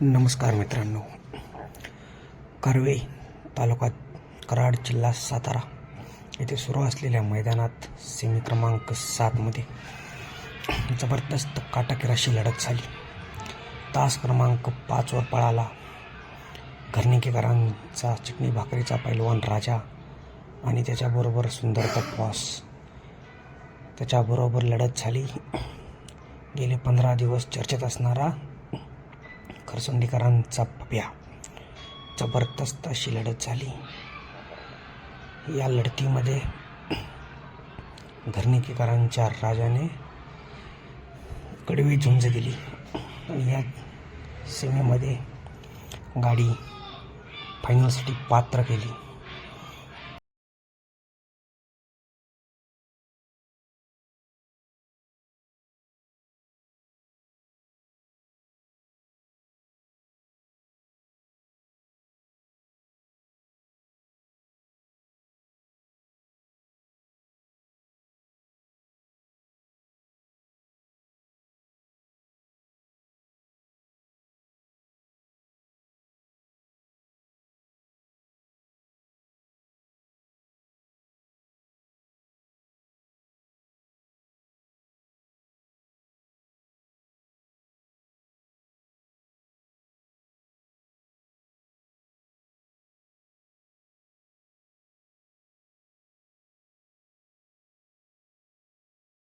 नमस्कार मित्रांनो. कर्वे तालुका कराड जिल्हा सातारा येथे सुरू असलेल्या मैदानात सेमी क्रमांक सातमध्ये जबरदस्त काटाकीर अशी लढत झाली. तास क्रमांक पाचवर पळाला. घरणिकेकरांचा चिकणी भाकरीचा पैलवान राजा आणि त्याच्याबरोबर सुंदर बॉस त्याच्याबरोबर लढत झाली. गेले पंधरा दिवस चर्चेत असणारा खरसुंडीकरांचा पप्या. जबरदस्त अशी लढत झाली. या लढतीमध्ये घरनिकेकरांच्या राजाने कडवी झुंज दिली. आणि या सेनेमध्ये गाडी फायनलसाठी पात्र केली.